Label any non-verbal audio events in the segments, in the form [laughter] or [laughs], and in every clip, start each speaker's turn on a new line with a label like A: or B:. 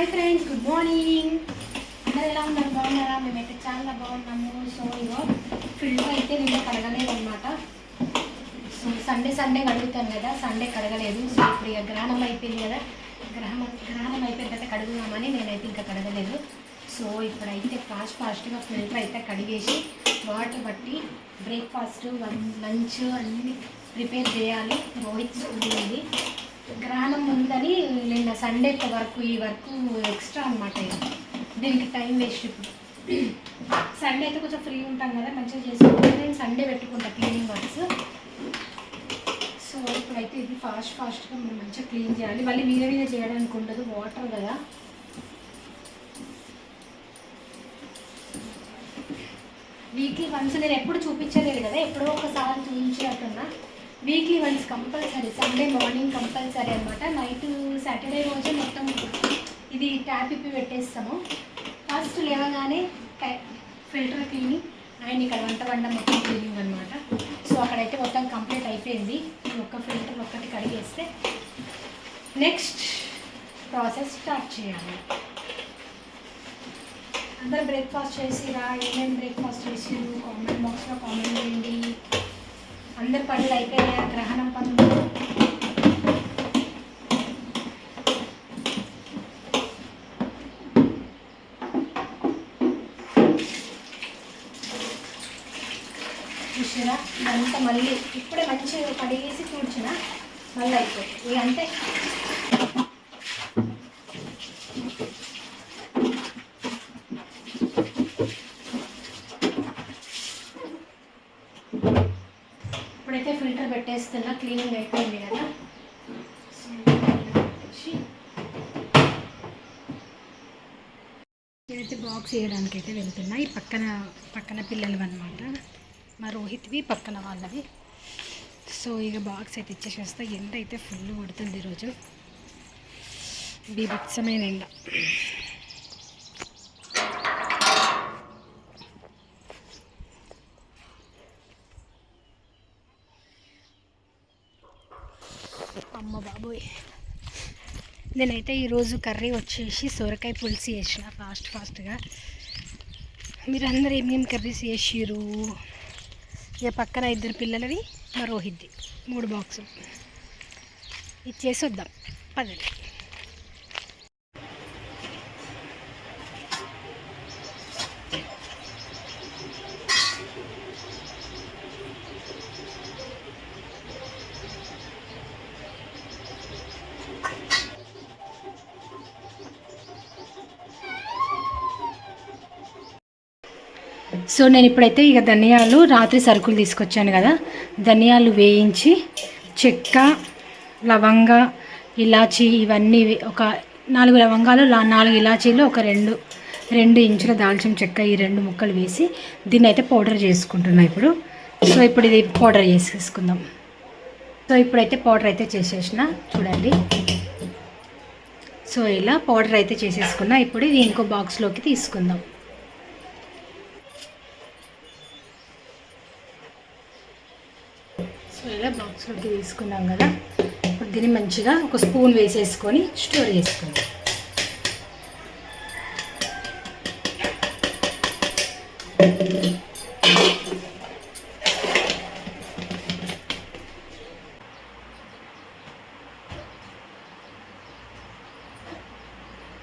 A: Hi friends good morning అందరు ఎలా ఉన్నారు? బాగున్నారా? మేమైతే చాలా బాగున్నాము. సో ఇగో ఫిల్డ్ అయితే నిన్న కడగలేదు అనమాట సో సండే సండే కడుగుతాను కదా? సండే కడగలేదు. సో ఇప్పుడు ఇక గ్రహణం అయిపోయింది కదా? గ్రహణం గ్రహణం అయిపోయిన తర్వాత కడుగుదామని నేనైతే ఇంకా కడగలేదు. సో ఇప్పుడైతే ఫాస్ట్ ఫాస్ట్గా ఫిల్టర్ అయితే కడిగేసి వాటర్ బట్టి బ్రేక్ఫాస్ట్ లంచ్ అన్నీ ప్రిపేర్ చేయాలి. రోహిత్ స్కూల్ ఉంది. గ్రహణం ఉందని నిన్న సండే వరకు ఈ వర్క్ ఎక్స్ట్రా అనమాట దీనికి టైం వేస్ట్ ఇప్పుడు. సండే అయితే కొంచెం ఫ్రీ ఉంటాం కదా మంచిగా చేసుకుంటాం నేను సండే పెట్టుకుంటా క్లీనింగ్ వర్క్స్ సో ఇప్పుడైతే ఇది ఫాస్ట్ ఫాస్ట్గా మనం మంచిగా క్లీన్ చేయాలి. మళ్ళీ మీద మీద చేయడానికి ఉండదు వాటర్ కదా. వీక్లీ వన్స్ నేను ఎప్పుడు చూపించలేదు కదా ఎప్పుడో ఒకసారి చూపించినట్టున్నా weekly once compulsory Sunday morning compulsory అనమాట నైట్ సాటర్డే రోజే మొత్తం ఇది ట్యాప్ ఇప్పి పెట్టేస్తాము. ఫస్ట్ లేవగానే ఫిల్టర్ క్లీనింగ్ అండ్ ఇక్కడ వంట వంట మొత్తం క్లీనింగ్ అనమాట సో అక్కడైతే మొత్తం కంప్లీట్ అయిపోయింది. ఈ ఒక్క ఫిల్టర్ ఒక్కటి కడిగేస్తే నెక్స్ట్ ప్రాసెస్ స్టార్ట్ చేయాలి. అందరు బ్రేక్ఫాస్ట్ చేసిరా? ఏమేమి బ్రేక్ఫాస్ట్ చేసిరు కామెంట్ బాక్స్లో కామెంట్ చేయండి. అందరి పనులు అయిపోయాయా? గ్రహణం పనులు? చూసిరా? ఇదంతా మళ్ళీ ఇప్పుడే మంచిగా కడిగేసి కూర్చున్న మళ్ళీ అయిపోతుంది. ఇక అంతే ఇప్పుడైతే ఫిల్టర్ పెట్టేస్తున్నా క్లీనింగ్ అయిపోయింది కదా. నేనైతే బాక్స్ వేయడానికి అయితే వెళ్తున్నా. ఈ పక్కన పక్కన పిల్లలు అనమాట మా రోహిత్వి పక్కన వాళ్ళవి. సో ఇక బాక్స్ అయితే ఇచ్చేసేస్తా. ఎండ అయితే ఫుల్ కొడుతుంది ఈరోజు. బీభత్సమైన ఎండ. అమ్మ బాబోయ్. నేనైతే ఈరోజు కర్రీ వచ్చేసి సొరకాయ పులుసు చేసిన ఫాస్ట్ ఫాస్ట్గా. మీరందరూ ఏమేమి కర్రీస్ చేసిరు ఇక పక్కన ఇద్దరు పిల్లలవి మా రోహిత్ది మూడు బాక్సులు. ఇచ్చేసి వద్దాం పదండి. సో నేను ఇప్పుడైతే ఇక ధనియాలు రాత్రి సరుకులు తీసుకొచ్చాను కదా. ధనియాలు వేయించి చెక్క లవంగ ఇలాచి ఇవన్నీ ఒక నాలుగు లవంగాలు నాలుగు ఇలాచీలు ఒక రెండు రెండు ఇంచుల దాల్చిన చెక్క ఈ రెండు ముక్కలు వేసి దీన్ని అయితే పౌడర్ చేసుకుంటున్నా ఇప్పుడు. సో ఇప్పుడు ఇది పౌడర్ చేసేసుకుందాం. సో ఇప్పుడైతే పౌడర్ అయితే చేసేసిన చూడండి. సో ఇలా పౌడర్ అయితే చేసేసుకున్నా ఇప్పుడు ఇది ఇంకో బాక్స్లోకి తీసుకుందాం. సో ఇలా బాక్స్లోకి తీసుకున్నాం కదా. ఇప్పుడు దీన్ని మంచిగా ఒక స్పూన్ వేసేసుకొని స్టోర్ చేసుకుందాం.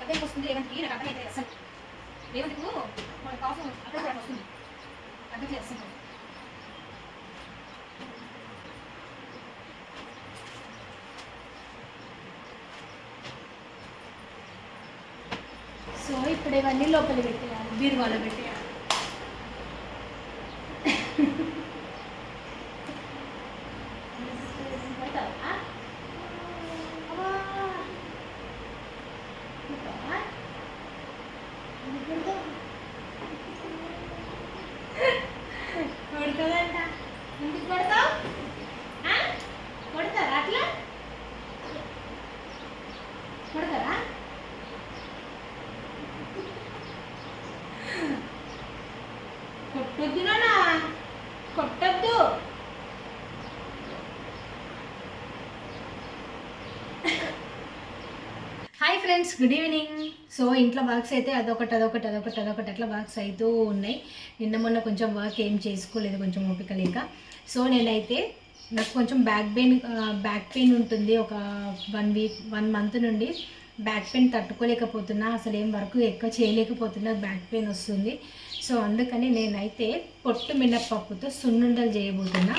A: అర్థం వస్తుంది రేవంత్కి నాకు అర్థమైతే అసలు రేవంత్కు మన కాఫ్ అర్థం కూడా ఇక్కడ ఇవన్నీ లోపల పెట్టేయాలి బీరువాలో పెట్టేయాలి. కొట్టొద్దు కొట్టద్దు. Hi friends friends good evening. So ఇంట్లో వర్క్స్ అయితే అదొకటి అదొకటి అదొకటి అదొకటి అట్లా వర్క్స్ అవుతూ ఉన్నాయి. నిన్న మొన్న కొంచెం వర్క్ ఏం చేసుకోలేదు కొంచెం ఓపిక లేక. సో నేనైతే నాకు కొంచెం బ్యాక్ పెయిన్ బ్యాక్ పెయిన్ ఉంటుంది ఒక వన్ వీక్ వన్ మంత్ నుండి. బ్యాక్ పెయిన్ తట్టుకోలేకపోతున్నా అసలు ఏం వర్క్ ఎక్కువ చేయలేకపోతున్నా బ్యాక్ పెయిన్ వస్తుంది. సో అందుకని నేనైతే పొట్టు మినప్పప్పుతో సున్నుండలు చేయబోతున్నా.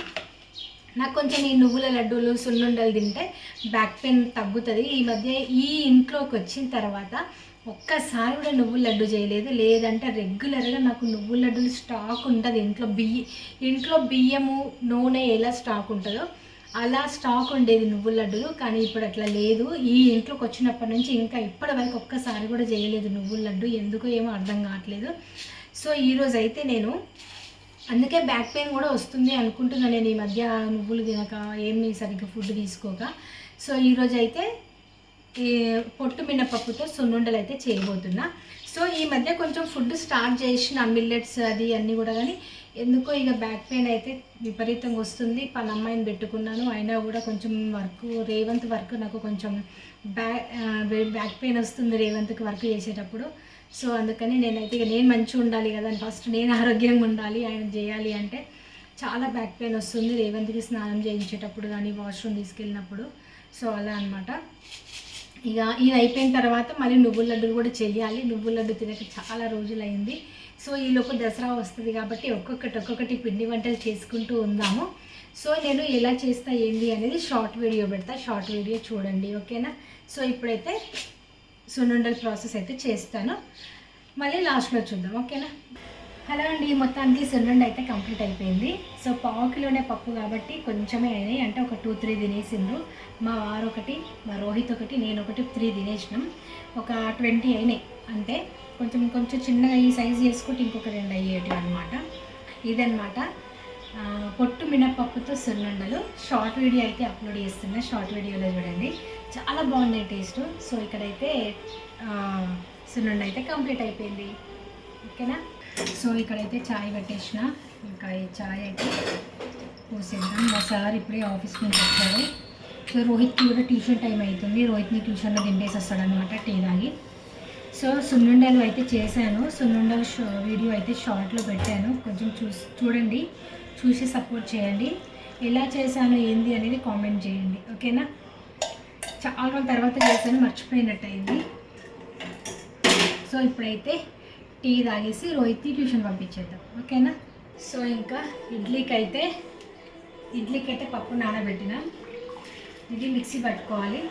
A: నాకు కొంచెం ఈ నువ్వుల లడ్డూలు సున్నుండలు తింటే బ్యాక్ పెయిన్ తగ్గుతుంది. ఈ మధ్య ఈ ఇంట్లోకి వచ్చిన తర్వాత ఒక్కసారి కూడా నువ్వుల లడ్డు చేయలేదు. లేదంటే రెగ్యులర్గా నాకు నువ్వుల లడ్డూలు స్టాక్ ఉంటుంది ఇంట్లో. బియ్య ఇంట్లో బియ్యము నూనె ఎలా స్టాక్ ఉంటుందో అలా స్టాక్ ఉండేది నువ్వుల లడ్డులు కానీ ఇప్పుడు అట్లా లేదు. ఈ ఇంట్లోకి వచ్చినప్పటి నుంచి ఇంకా ఇప్పటి వరకు ఒక్కసారి కూడా చేయలేదు నువ్వుల లడ్డు. ఎందుకో ఏమో అర్థం కావట్లేదు. సో ఈరోజు అయితే నేను అందుకే బ్యాక్ పెయిన్ కూడా వస్తుంది అనుకుంటున్నాను నేను ఈ మధ్య నువ్వులు తినక ఏమి సరిగ్గా ఫుడ్ తీసుకోక. సో ఈరోజు అయితే ఈ పొట్టు మినపప్పుతో సున్నుండలు అయితే చేయబోతున్నా. సో ఈ మధ్య కొంచెం ఫుడ్ స్టార్ట్ చేసిన మిల్లెట్స్ అది అన్నీ కూడా కానీ ఎందుకో ఇక బ్యాక్ పెయిన్ అయితే విపరీతంగా వస్తుంది. పని అమ్మాయిని పెట్టుకున్నాను అయినా కూడా కొంచెం వర్క్ రేవంత్ వర్క్ నాకు కొంచెం బ్యాక్ బ్యాక్ పెయిన్ వస్తుంది రేవంత్కి వర్క్ చేసేటప్పుడు. సో అందుకని నేనైతే ఇక నేను మంచిగా ఉండాలి కదా ఫస్ట్ నేను ఆరోగ్యంగా ఉండాలి ఆయన చేయాలి అంటే చాలా బ్యాక్ పెయిన్ వస్తుంది. రేవంత్కి స్నానం చేయించేటప్పుడు కానీ వాష్రూమ్ తీసుకెళ్ళినప్పుడు. సో అలా అనమాట ఇక ఇది అయిపోయిన తర్వాత మళ్ళీ నువ్వుల లడ్డులు కూడా చెయ్యాలి నువ్వుల లడ్డు తినక చాలా రోజులు అయింది సో ఈలోపు దసరా వస్తుంది కాబట్టి ఒక్కొక్కటి ఒక్కొక్కటి పిండి వంటలు చేసుకుంటూ ఉందాము. సో నేను ఎలా చేస్తా ఏంది అనేది షార్ట్ వీడియో పెడతా. షార్ట్ వీడియో చూడండి ఓకేనా? సో ఇప్పుడైతే సున్నుండల ప్రాసెస్ అయితే చేస్తాను. మళ్ళీ లాస్ట్లో చూద్దాం ఓకేనా? హలో అండి మొత్తానికి సున్నుండ అయితే కంప్లీట్ అయిపోయింది. సో పావు కిలోనే పప్పు కాబట్టి కొంచెమే అయినాయి. అంటే ఒక టూ త్రీ తినేసిండ్రు. మా వారు ఒకటి మా రోహిత్ ఒకటి నేను ఒకటి త్రీ తినేసినాం. ఒక ట్వంటీ అయినాయి అంటే కొంచెం కొంచెం చిన్నగా ఈ సైజ్ చేసుకుంటే ఇంకొక రెండు అయ్యేటివి అనమాట ఇదనమాట పొట్టు మినప్పప్పుతో సున్నుండలు. షార్ట్ వీడియో అయితే అప్లోడ్ చేస్తున్నా. షార్ట్ వీడియోలో చూడండి. చాలా బాగున్నాయి టేస్ట్. సో ఇక్కడైతే సున్నుండ అయితే కంప్లీట్ అయిపోయింది. ఓకేనా? సో ఇక్కడైతే చాయ్ పెట్టేసిన. ఇంకా ఈ చాయ్ అయితే పోసేద్దాం. మా సార్ ఇప్పుడే ఆఫీస్ నుంచి వచ్చాడు సో రోహిత్కి కూడా ట్యూషన్ టైం అవుతుంది రోహిత్ని ట్యూషన్లో దింపేసి వస్తాడనమాట టీ తాగి. సో సున్నుండలు అయితే చేశాను. సున్నుండలు షో వీడియో అయితే షార్ట్లో పెట్టాను. కొంచెం చూసి చూడండి. చూసి సపోర్ట్ చేయండి. ఎలా చేశాను ఏంది అనేది కామెంట్ చేయండి. ఓకేనా? చాలా రోజుల తర్వాత చేశాను మర్చిపోయినట్టు అయింది సో ఇప్పుడైతే టీ తాగేసి రోహిత్ని ట్యూషన్ పంపించేద్దాం. ఓకేనా? సో ఇంకా ఇడ్లీకి అయితే ఇడ్లీకి అయితే పప్పు నానబెట్టిన. ఇది మిక్సీ పట్టుకోవాలి.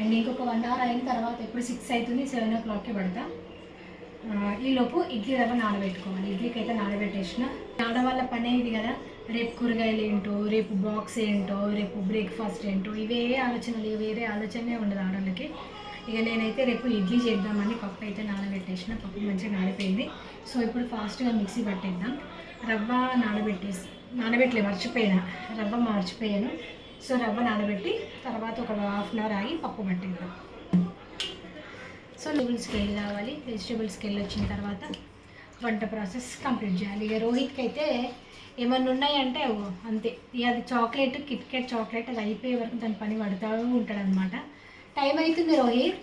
A: అండ్ ఇంకొక వన్ అవర్ అయిన తర్వాత ఎప్పుడు సిక్స్ అవుతుంది సెవెన్ ఓ క్లాక్కి పడతాం. ఈలోపు ఇడ్లీ రవ్వ నానబెట్టుకోవాలి. ఇడ్లీకి అయితే నానబెట్టేసిన ఆడవాళ్ళ పని ఇది కదా. రేపు కూరగాయలు ఏంటో రేపు బాక్స్ ఏంటో రేపు బ్రేక్ఫాస్ట్ ఏంటో ఇవే ఆలోచనలు వేరే ఆలోచనే ఉండదు ఆడవాళ్ళకి ఇక నేనైతే రేపు ఇడ్లీ చేద్దామని పప్పు అయితే నానబెట్టేసిన. పప్పు మంచిగా నానిపోయింది. సో ఇప్పుడు ఫాస్ట్గా మిక్సీ పట్టేద్దాం. రవ్వ నానబెట్టేసి నానబెట్టలే మర్చిపోయినా. రవ్వ మర్చిపోయాను. సో రవ్వ నానబెట్టి తర్వాత ఒక హాఫ్ అన్ అవర్ ఆగి పప్పు పట్టేద్దాం. సో వెజిటబుల్స్కి వెళ్ళి కావాలి వెజిటబుల్స్కి వెళ్ళి వచ్చిన తర్వాత వంట ప్రాసెస్ కంప్లీట్ చేయాలి. ఇక రోహిత్కి అయితే ఏమన్నా ఉన్నాయంటే అంతే. ఇక అది చాక్లెట్ కిట్ క్యాట్ చాక్లెట్ అది అయిపోయే వరకు దాని పని పడుతూ ఉంటాడు అనమాట టైం అవుతుంది రోహిత్.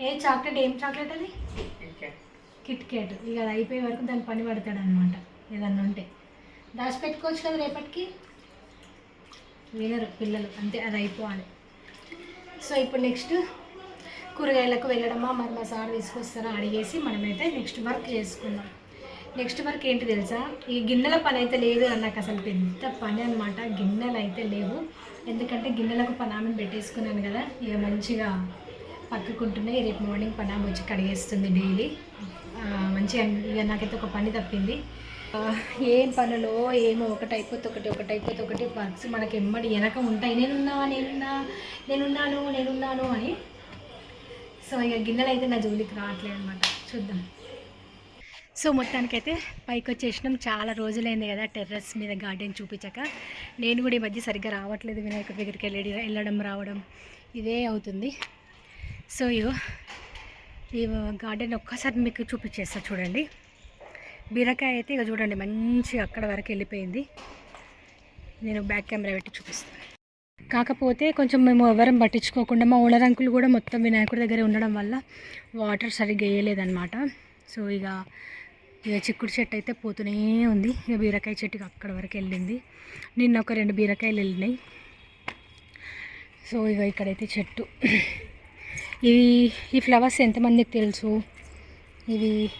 A: ఏ చాక్లెట్ ఏం చాక్లెట్ అది? కిట్ క్యాట్ ఇక అది అయిపోయే వరకు దాని పని పడతాడు అనమాట ఏదన్నా ఉంటే. దాచి పెట్టుకోవచ్చు కదా రేపటికి? వినరు పిల్లలు. అంతే అది అయిపోవాలి. సో ఇప్పుడు నెక్స్ట్ కూరగాయలకు వెళ్ళడమా? మరి మా సార్ తీసుకొస్తారా? అడిగేసి మనమైతే నెక్స్ట్ వర్క్ చేసుకుందాం. నెక్స్ట్ వర్క్ ఏంటి తెలుసా? ఈ గిన్నెల పని అయితే లేదు అని నాకు అసలు పెద్ద పని అనమాట గిన్నెలు అయితే లేవు. ఎందుకంటే గిన్నెలకు పనామని పెట్టేసుకున్నాను కదా. ఇక మంచిగా పక్కకుంటున్నాయి రేపు మార్నింగ్ పనామ వచ్చి కడిగేస్తుంది డైలీ మంచిగా ఇక నాకైతే ఒక పని తప్పింది. ఏం పనులో ఏమో ఒకటి అయిపోతే ఒకటి ఒకటి అయిపోతే ఒకటి వర్క్స్ మనకి ఎమ్మడి వెనక ఉంటాయి. నేనున్నా నేనున్నా నేనున్నాను నేనున్నాను అని సో ఇక గిన్నెలు అయితే నా జోలికి రావట్లేదు అనమాట చూద్దాం. సో మొత్తానికైతే పైకి వచ్చేసినాం. చాలా రోజులైంది కదా టెర్రస్ మీద గార్డెన్ చూపించాక. నేను కూడా ఈ మధ్య సరిగ్గా రావట్లేదు. వినాయకుడి దగ్గరికి వెళ్ళి వెళ్ళడం రావడం ఇదే అవుతుంది. సో ఇగో ఈ గార్డెన్ ఒక్కసారి మీకు చూపించేస్తా చూడండి. బీరకాయ అయితే ఇక చూడండి మంచి అక్కడ వరకు వెళ్ళిపోయింది. నేను బ్యాక్ కెమెరా పెట్టి చూపిస్తాను. కాకపోతే కొంచెం మేము ఎవరం పట్టించుకోకుండా మా ఓనర్ అంకుల్ కూడా మొత్తం వినాయకుడి దగ్గర ఉండడం వల్ల వాటర్ సరిగ్గా వేయలేదనమాట సో ఇక ఇక చిక్కుడు చెట్టు అయితే పోతూనే ఉంది. ఇక బీరకాయ చెట్టుకి అక్కడ వరకు వెళ్ళింది. నిన్న ఒక రెండు బీరకాయలు వెళ్ళినాయి. సో ఇక ఇక్కడైతే చెట్టు. ఇవి ఈ ఫ్లవర్స్ ఎంతమందికి తెలుసు? ఇవి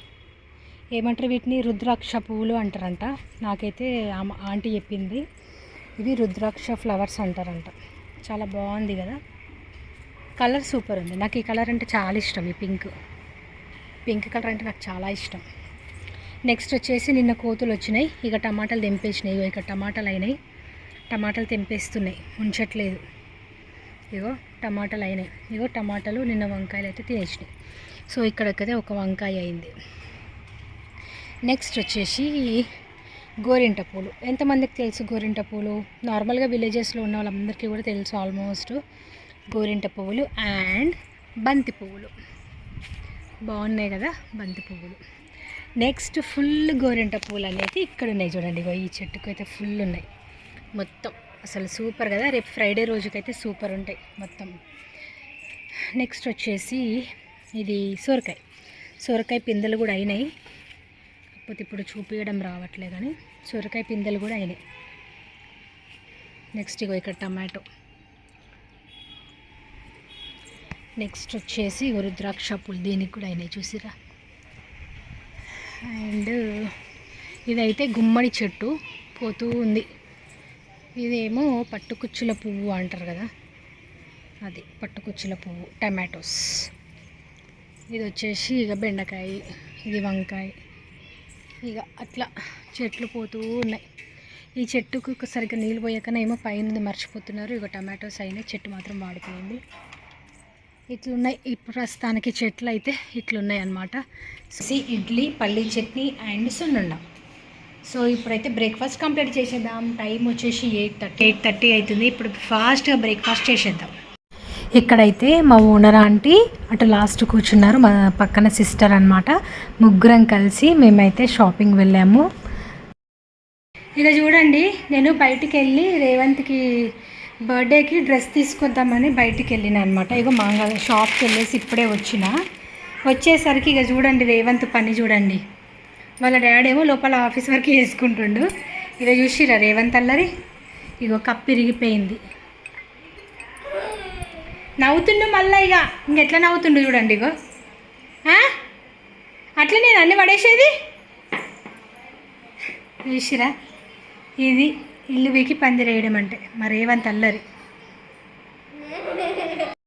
A: ఏమంటారు వీటిని? రుద్రాక్ష పువ్వులు అంటారంట. నాకైతే ఆంటీ చెప్పింది. ఇవి రుద్రాక్ష ఫ్లవర్స్ అంటారంట. చాలా బాగుంది కదా. కలర్ సూపర్ ఉంది. నాకు ఈ కలర్ అంటే చాలా ఇష్టం ఈ పింక్. పింక్ కలర్ అంటే నాకు చాలా ఇష్టం. నెక్స్ట్ వచ్చేసి నిన్న కోతులు వచ్చినాయి. ఇక టమాటాలు తెంపేసినాయి. ఇగో ఇక టమాటాలు అయినాయి. టమాటాలు తెంపేస్తున్నాయి. ఉంచట్లేదు ఇగో టమాటాలు అయినాయి. ఇగో టమాటాలు నిన్న వంకాయలు అయితే తినేసినాయి. సో ఇక్కడక్కదే ఒక వంకాయ అయింది. నెక్స్ట్ వచ్చేసి గోరింట పూలు. ఎంతమందికి తెలుసు గోరింట పూలు? నార్మల్గా విలేజెస్లో ఉన్న వాళ్ళందరికీ కూడా తెలుసు ఆల్మోస్ట్. గోరింట పువ్వులు అండ్ బంతి పువ్వులు. బాగున్నాయి కదా బంతి పువ్వులు. నెక్స్ట్ ఫుల్ గోరింట పూలు అనేది ఇక్కడ ఉన్నాయి చూడండి. ఇగో ఈ చెట్టుకు అయితే ఫుల్ ఉన్నాయి. మొత్తం. అసలు సూపర్ కదా? రేపు ఫ్రైడే రోజుకైతే సూపర్ ఉంటాయి మొత్తం. నెక్స్ట్ వచ్చేసి ఇది సొరకాయ. సొరకాయ పిందెలు కూడా అయినాయి. కాకపోతే ఇప్పుడు చూపించడం రావట్లే కానీ సొరకాయ పిందెలు కూడా అయినాయి. నెక్స్ట్ ఇగో ఇక్కడ టమాటో. నెక్స్ట్ వచ్చేసి రుద్రాక్ష పూలు. దీనికి కూడా అయినాయి చూసిరా అండ్ ఇదైతే గుమ్మడి చెట్టు పోతూ ఉంది. ఇదేమో పట్టుకుచ్చుల పువ్వు అంటారు కదా. అది పట్టుకుచ్చుల పువ్వు టమాటోస్. ఇది వచ్చేసి ఇక బెండకాయ ఇది వంకాయ. ఇక అట్లా చెట్లు పోతూ ఉన్నాయి. ఈ చెట్టుకు సరిగ్గా నీళ్ళు పోయాకనేమో పైన మర్చిపోతున్నారు. ఇక టమాటోస్ అయినాయి. చెట్టు మాత్రం వాడిపోయింది. ఇట్లున్నాయి. ఇప్పుడు ప్రస్తుతానికి చెట్లు అయితే ఇట్లున్నాయి అన్నమాట. సి ఇడ్లీ పల్లీ చట్నీ అండ్ సున్నుండ. సో ఇప్పుడైతే బ్రేక్ఫాస్ట్ కంప్లీట్ చేసేద్దాం. టైం వచ్చేసి ఎయిట్ థర్టీ ఎయిట్ థర్టీ అవుతుంది. ఇప్పుడు ఫాస్ట్గా బ్రేక్ఫాస్ట్ చేసేద్దాం. ఇక్కడైతే మా ఓనర్ ఆంటీ అటు లాస్ట్ కూర్చున్నారు మా పక్కన సిస్టర్ అనమాట ముగ్గురం కలిసి మేమైతే షాపింగ్ వెళ్ళాము. ఇక చూడండి నేను బయటికి వెళ్ళి రేవంత్కి బర్త్డేకి డ్రెస్ తీసుకొద్దామని బయటికి వెళ్ళిన అనమాట ఇక మాంగ షాప్కి వెళ్ళేసి ఇప్పుడే వచ్చిన. వచ్చేసరికి ఇక చూడండి రేవంత్ పని చూడండి. వాళ్ళ డాడీ ఏమో లోపల ఆఫీస్ వరకు వేసుకుంటుండు ఇక చూసిరా రేవంత్ అల్లరి? ఇగో కప్పు ఇరిగిపోయింది. నవ్వుతుండు మళ్ళీ ఇక. ఇంకెట్లా నవ్వుతుండు చూడండి ఇగో. అట్లా నేను అన్ని పడేసేది? చూసిరా? ఇది ఇల్లు వీకి పందిరేయడం అంటే. మరేవంత అల్లరి. [laughs]